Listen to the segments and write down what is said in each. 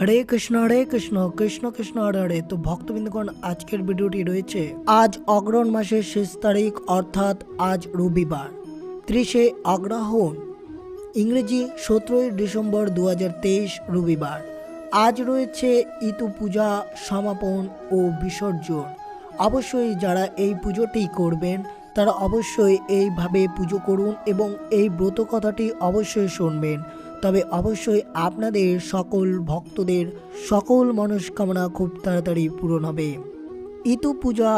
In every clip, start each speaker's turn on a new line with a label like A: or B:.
A: হরে কৃষ্ণ হরে কৃষ্ণ কৃষ্ণ কৃষ্ণ, হরে হরে। তো ভক্তবৃন্দগণ, আজকের ভিডিওটি রয়েছে আজ অগ্রহণ মাসের শেষ তারিখ, অর্থাৎ আজ রবিবার। ত্রিশে অগ্রহণ, ইংরেজি সতেরোই ডিসেম্বর দু হাজার তেইশ রবিবার। আজ রয়েছে ইতু পূজা, সমাপন ও বিসর্জন। অবশ্যই যারা এই পুজোটি করবেন, তারা অবশ্যই এইভাবে পুজো করুন এবং এই ব্রত কথাটি অবশ্যই শুনবেন। তবে অবশ্যই আপনাদের সকল ভক্তদের সকল মনস্কামনা খুব তাড়াতাড়ি পূরণ হবে। ইতু পূজা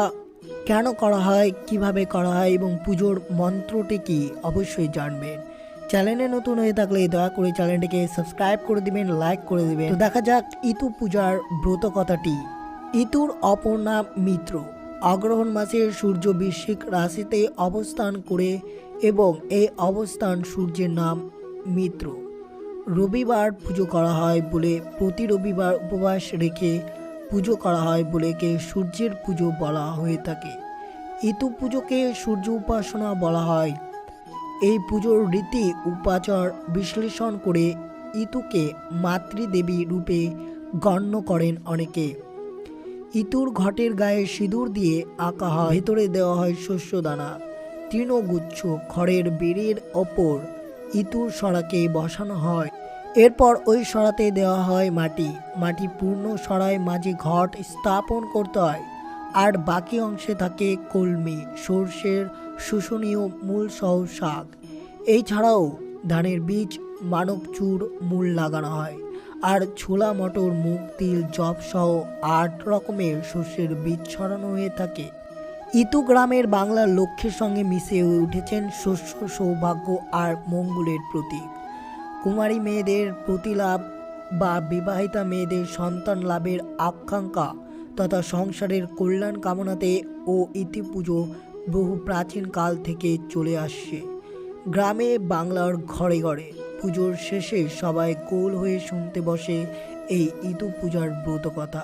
A: কেন করা হয়, কীভাবে করা হয় এবং পুজোর মন্ত্রটি কি অবশ্যই জানবেন। চ্যানেলে নতুন হয়ে থাকলে দয়া করে চ্যানেলটিকে সাবস্ক্রাইব করে দিবেন, লাইক করে দিবেন। তো দেখা যাক ইতু পূজার ব্রত কথাটি। ইতুর অপর নাম মিত্র, অগ্রহণ মাসের সূর্য বৃশ্চিক রাশিতে অবস্থান করে এবং এই অবস্থান সূর্যের নাম মিত্র। রবিবার পুজো করা হয় বলে প্রতি রবিবার উপবাস রেখে পুজো করা হয় বলে কে সূর্যের পুজো বলা হয়ে থাকে। ইতু পুজোকে সূর্য উপাসনা বলা হয়। এই পুজোর রীতি, উপাচার বিশ্লেষণ করে ইতুকে মাতৃদেবী রূপে গণ্য করেন অনেকে। ইতুর ঘটের গায়ে সিঁদুর দিয়ে আঁকা হয়। ভেতরে দেওয়া হয় শস্যদানা। তৃণগুচ্ছ খড়ের বেড়ের ওপর ইতুর সরাকে বসানো হয়। এরপর ওই সরাতে দেওয়া হয় মাটি। মাটি পূর্ণ সরায় মাঝে ঘট স্থাপন করতে হয়। আর বাকি অংশে থাকে কলমি, সর্ষের শোষণীয় মূল সহ শাক। এই ছাড়াও ধানের বীজ, মানব চুর, মূল লাগানো হয়। আর ছোলা, মটর, মুগ, তিল, জব সহ আট রকমের শস্যের বীজ ছড়ানো হয়ে থাকে। ইতু গ্রামের বাংলার লক্ষ্যের সঙ্গে মিশে উঠেছেন শস্য সৌভাগ্য আর মঙ্গলের প্রতীক। কুমারী মেয়েদের প্রতিলাভ বা বিবাহিতা মেয়েদের সন্তান লাভের আকাঙ্ক্ষা তথা সংসারের কল্যাণ কামনাতে ও ইতি পুজো বহু প্রাচীন কাল থেকে চলে আসছে। গ্রামে বাংলার ঘরে ঘরে পুজোর শেষে সবাই গোল হয়ে শুনতে বসে এই ইতু পূজার ব্রত কথা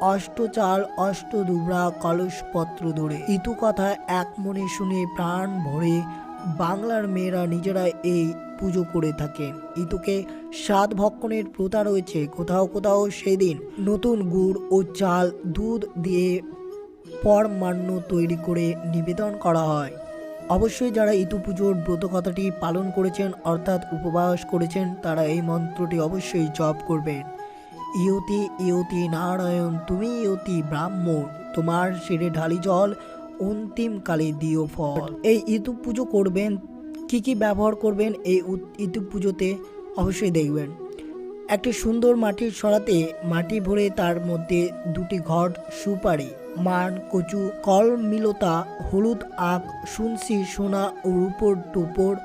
A: অষ্টচাল অষ্টদুবরা কলসপত্র ধরে। ইতু কথা এক মনে শুনে প্রাণ ভরে বাংলার মেয়েরা নিজেরা এই পুজো করে থাকেন ইতুকে সাত ভক্ষণের প্রথা রয়েছে। কোথাও কোথাও সেদিন নতুন গুড় ও চাল, দুধ দিয়ে পরমান্ন তৈরি করে নিবেদন করা হয়। অবশ্যই যারা ইতু পুজোর ব্রত কথাটি পালন করেছেন, অর্থাৎ উপবাস করেছেন, তারা এই মন্ত্রটি অবশ্যই জপ করবেন। ইয়তি ইয়তি নারায়ণ, তুমি ইয়তি ব্রাহ্মণ। তোমার শিরে ঢালি জল, অন্তিম কালে দিও ফল। এই ইতু পুজো করবেন, কি কি ব্যবহার করবেন এই ইতু পুজোতে অবশ্যই দেখবেন। একটি সুন্দর মাটির সরাতে, মাটি ভরে তার মধ্যে দুটি ঘট সুপারি, মান, কচু, কল, মিলতা, হলুদ, আখ, শুনসি, সোনা ও রূপোর টোপর,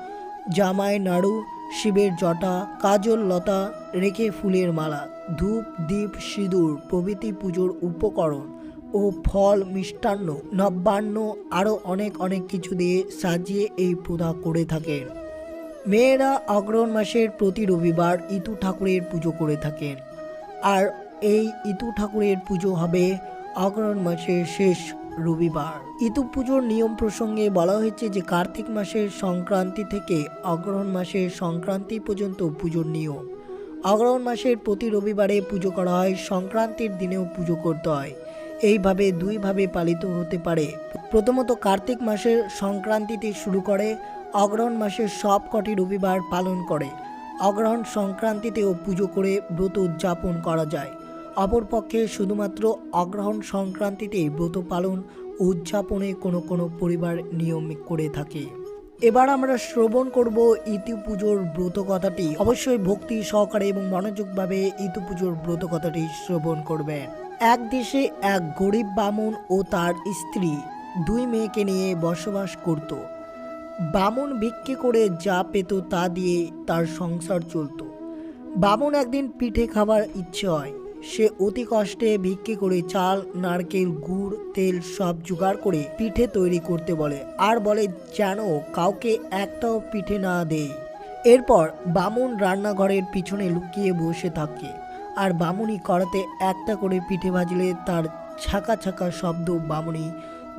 A: জামাই, নাড়ু, শিবের জটা, কাজল লতা, রেখে ফুলের মালা। ধূপ দীপ সিঁদুর, প্রভৃতি পুজোর উপকরণ ও ফল মিষ্টান্ন নবান্ন আরও অনেক অনেক কিছু দিয়ে সাজিয়ে এই পূজা করে থাকেন। মেয়েরা অগ্রহণ মাসের প্রতি রবিবার ইতু ঠাকুরের পুজো করে থাকেন। আর এই ইতু ঠাকুরের পুজো হবে অগ্রহণ মাসের শেষ রবিবার। ইতু পুজোর নিয়ম প্রসঙ্গে বলা হয়েছে যে, কার্তিক মাসের সংক্রান্তি থেকে অগ্রহণ মাসের সংক্রান্তি পর্যন্ত পুজোর নিয়ম। অগ্রহণ মাসের প্রতি রবিবারে পুজো করা হয়, সংক্রান্তির দিনেও পুজো করতে হয়। এইভাবে দুইভাবে পালিত হতে পারে। প্রথমত কার্তিক মাসের সংক্রান্তিতে শুরু করে, অগ্রহণ মাসের সব কটি রবিবার পালন করে। অগ্রহণ সংক্রান্তিতেও পুজো করে ব্রত উদযাপন করা যায়। অপরপক্ষে শুধুমাত্র অগ্রহণ সংক্রান্তিতে ব্রত পালন উদযাপনে কোনো কোনো পরিবার নিয়ম করে থাকে। এবার আমরা শ্রবণ করব ইতি পুজোর ব্রত কথাটি। অবশ্যই ভক্তি সহকারে এবং মনোযোগভাবে ইতি পুজোর ব্রত কথাটি শ্রবণ করবেন। এক দেশে এক গরিব বামুন ও তার স্ত্রী দুই মেয়েকে নিয়ে বসবাস করত। বামুন ভিক্ষে করে যা পেত তা দিয়ে তার সংসার চলতো। বামুন একদিন পিঠে খাবার ইচ্ছে হয়। সে অতি কষ্টে ভিক্ষে করে চাল, নারকেল, গুড়, তেল সব জোগাড় করে পিঠে তৈরি করতে বলে আর বলে, যেন কাউকে একটাও পিঠে না দেয় এরপর বামুন রান্নাঘরের পিছনে লুকিয়ে বসে থাকে আর বামুনি করাতে একটা করে পিঠে ভাজলে তার ছাকা ছাকা শব্দ বামুনি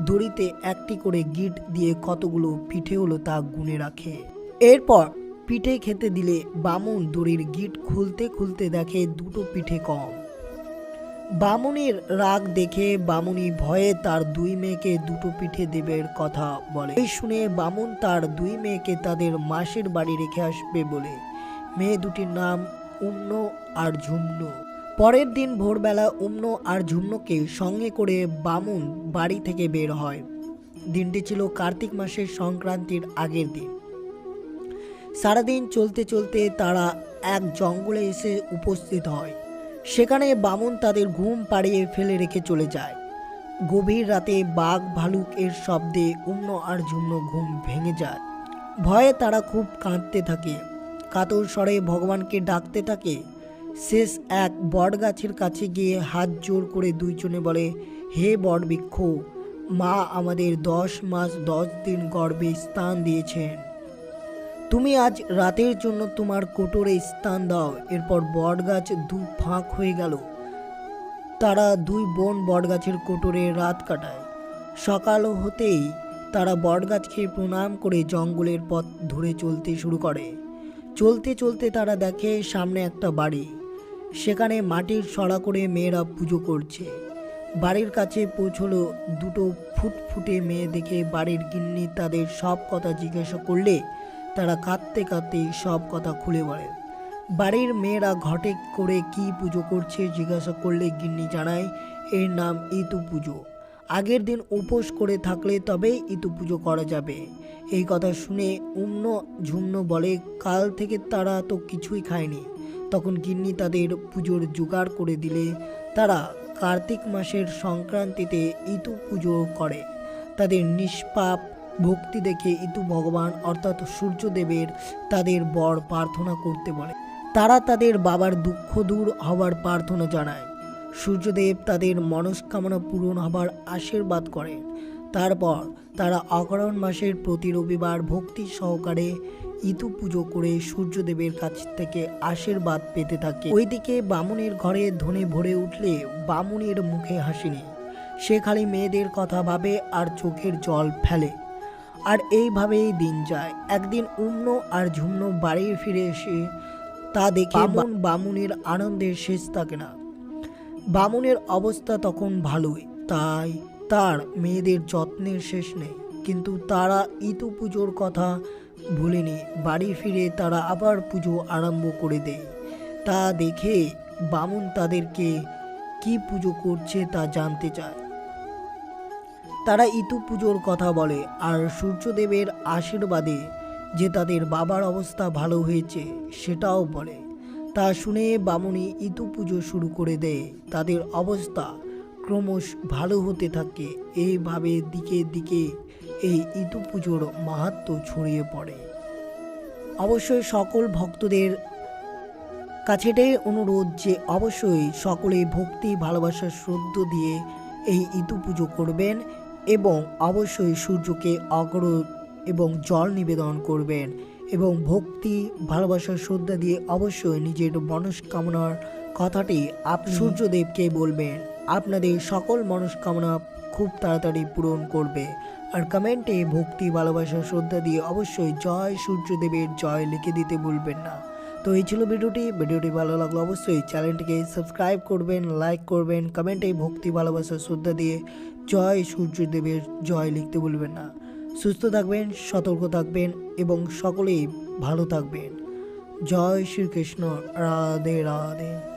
A: দড়িতে একটি করে গিট দিয়ে কতগুলো পিঠে হলো তা গুনে রাখে। এরপর পিঠে খেতে দিলে বামুন দড়ির গিট খুলতে খুলতে দেখে দুটো পিঠে কম। বামুনির রাগ দেখে বামুনি ভয়ে তার দুই মেয়েকে দুটো পিঠে দেবের কথা বলে। এই শুনে বামুন তার দুই মেয়েকে তাদের মাসির বাড়ি রেখে আসবে বলে। মেয়ে দুটির নাম উম্ন আর ঝুমনু। পরের দিন ভোরবেলা উম্ন আর ঝুমনুকে সঙ্গে করে বামুন বাড়ি থেকে বের হয়। দিনটি ছিল কার্তিক মাসের সংক্রান্তির আগের দিন। সারাদিন চলতে চলতে তারা এক জঙ্গলে এসে উপস্থিত হয়। সেখানে বামুন তাদের ঘুম পাড়িয়ে ফেলে রেখে চলে যায়। গভীর রাতে বাঘ ভালুক এর শব্দে উম্ন আর ঝুমন ঘুম ভেঙে যায়। ভয়ে তারা খুব কাঁদতে থাকে। কাতর স্বরে ভগবানকে ডাকতে থাকে। শেষ এক বটগাছের কাছে গিয়ে হাত জোর করে দুইজনে বলে, হে বটবৃক্ষ, মা আমাদের দশ মাস দশ দিন গর্ভে স্থান দিয়েছেন। তুমি আজ রাতের জন্য তোমার কোটরে স্থান দাও। এরপর বটগাছ দু ফাঁক হয়ে গেল। তারা দুই বোন বটগাছের কোটরে রাত কাটায়। সকাল হতেই তারা বটগাছকে প্রণাম করে জঙ্গলের পথ ধরে চলতে শুরু করে। চলতে চলতে তারা দেখে সামনে একটা বাড়ি। সেখানে মাটির সরা করে মেয়েরা পুজো করছে। বাড়ির কাছে পৌঁছলো দুটো ফুটফুটে মেয়ে দেখে বাড়ির গিন্নি তাদের সব কথা জিজ্ঞাসা করলে তারা কাঁদতে কাঁদতে সব কথা খুলে বলে। বাড়ির মেয়েরা ঘটে করে কি পুজো করছে জিজ্ঞাসা করলে গিন্নি জানায়, এর নাম ইতু পুজো। আগের দিন উপোস করে থাকলে তবেই ইতু পুজো করা যাবে। এই কথা শুনে উম্ন ঝুমন বলে, কাল থেকে তারা তো কিছুই খায়নি। তখন গিন্নি তাদের পুজোর জোগাড় করে দিলে। তারা কার্তিক মাসের সংক্রান্তিতে ইতু পুজো করে। তাদের নিষ্পাপ ভক্তি দেখে ইতু ভগবান, অর্থাৎ সূর্যদেবের তাদের বর প্রার্থনা করতে বলে। তারা তাদের বাবার দুঃখ দূর হওয়ার প্রার্থনা জানায়। সূর্যদেব তাদের মনস্কামনা পূরণ হবার আশীর্বাদ করেন। তারপর তারা অগ্রহণ মাসের প্রতি রবিবার ভক্তি সহকারে ইতু পুজো করে সূর্যদেবের কাছ থেকে আশীর্বাদ পেতে থাকে। ওইদিকে বামুনের ঘরে ধনে ভরে উঠলে বামুনের মুখে হাসি নেই সে খালি মেয়েদের কথা ভাবে আর চোখের জল ফেলে। আর এইভাবেই দিন যায়। একদিন উম্ন আর ঝুমন বাড়ি ফিরে এসে তা দেখে বামুন বামুনের আনন্দের শেষ থাকে না। বামুনের অবস্থা তখন ভালোই তাই তার মেয়েদের যত্নের শেষ নেই। কিন্তু তারা ইতু পুজোর কথা ভুলেনি বাড়ি ফিরে তারা আবার পুজো আরম্ভ করে দেয়। তা দেখে বামুন তাদেরকে কি পুজো করছে তা জানতে চায়। তারা ইতু পুজোর কথা বলে আর সূর্যদেবের আশীর্বাদে যে তাদের বাবার অবস্থা ভালো হয়েছে সেটাও বলে। তা শুনে বামুনি ইতু পুজো শুরু করে দেয়। তাদের অবস্থা ক্রমশ ভালো হতে থাকে। এইভাবে দিকে দিকে এই ইতু পুজোর মাহাত্ম ছড়িয়ে পড়ে। অবশ্যই সকল ভক্তদের কাছে এটাই অনুরোধ যে অবশ্যই সকলে ভক্তি ভালোবাসার শ্রদ্ধ দিয়ে এই ইতু পুজো করবেন। এবং অবশ্যই সূর্যকে অগ্র এবং জল নিবেদন করবেন এবং ভক্তি ভালোবাসার শ্রদ্ধা দিয়ে অবশ্যই নিজের মনস্কামনার কথাটি আপ সূর্যদেবকে বলবেন। আপনাদের সকল মনস্কামনা খুব তাড়াতাড়ি পূরণ করবে। আর কমেন্টে ভক্তি ভালোবাসা শ্রদ্ধা দিয়ে অবশ্যই জয় সূর্যদেবের জয় লিখে দিতে ভুলবেন না। তো এই ছিল ভিডিওটি। ভিডিওটি ভালো লাগল অবশ্যই চ্যানেলটিকে সাবস্ক্রাইব করবেন লাইক করবেন কমেন্টে ভক্তি ভালোবাসা শ্রদ্ধা দিয়ে জয় সূর্যদেবের জয় লিখতে বলবেন না। সুস্থ থাকবেন, সতর্ক থাকবেন এবং সকলেই ভালো থাকবেন। জয় শ্রীকৃষ্ণ, রাধে রাধে।